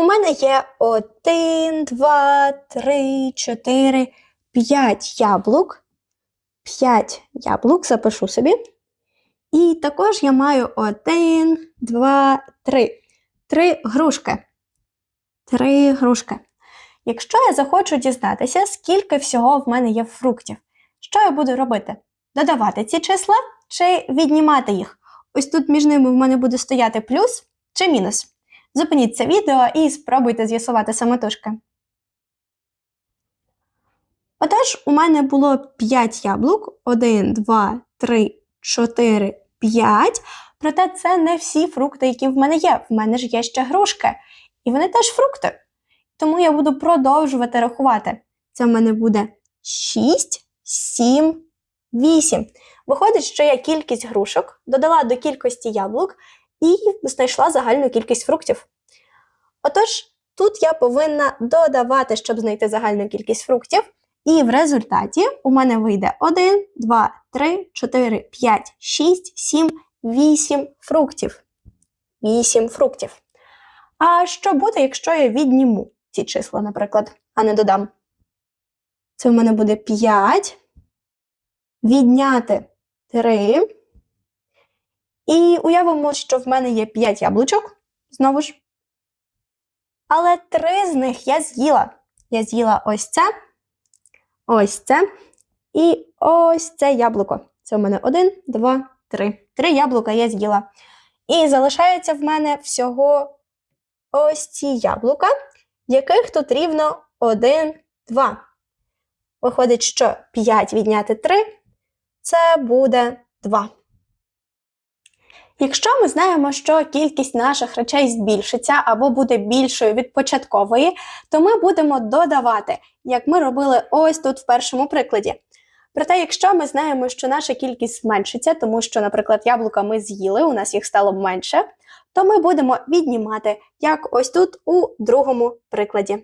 У мене є один, два, три, чотири, п'ять яблук. П'ять яблук запишу собі. І також я маю один, два, три. Три грушки. Три грушки. Якщо я захочу дізнатися, скільки всього в мене є фруктів, що я буду робити? Додавати ці числа чи віднімати їх? Ось тут між ними в мене буде стояти плюс чи мінус. Зупиніть це відео і спробуйте з'ясувати самотужки. Отож, у мене було 5 яблук: 1, 2, 3, 4, 5. Проте це не всі фрукти, які в мене є. В мене ж є ще грушки. І вони теж фрукти. Тому я буду продовжувати рахувати. Це в мене буде 6, 7, 8. Виходить, що я кількість грушок додала до кількості яблук і знайшла загальну кількість фруктів. Отож, тут я повинна додавати, щоб знайти загальну кількість фруктів. І в результаті у мене вийде 1, 2, 3, 4, 5, 6, 7, 8 фруктів. 8 фруктів. А що буде, якщо я відніму ці числа, наприклад, а не додам? Це в мене буде 5. Відняти 3. І уявимо, що в мене є 5 яблучок, знову ж. Але три з них я з'їла. Я з'їла ось це, ось це і ось це яблуко. Це в мене один, два, три. Три яблука я з'їла. І залишається в мене всього ось ці яблука, яких тут рівно 1, 2. Виходить, що 5 відняти 3 це буде 2. Якщо ми знаємо, що кількість наших речей збільшиться або буде більшою від початкової, то ми будемо додавати, як ми робили ось тут в першому прикладі. Проте, якщо ми знаємо, що наша кількість зменшиться, тому що, наприклад, яблука ми з'їли, у нас їх стало менше, то ми будемо віднімати, як ось тут у другому прикладі.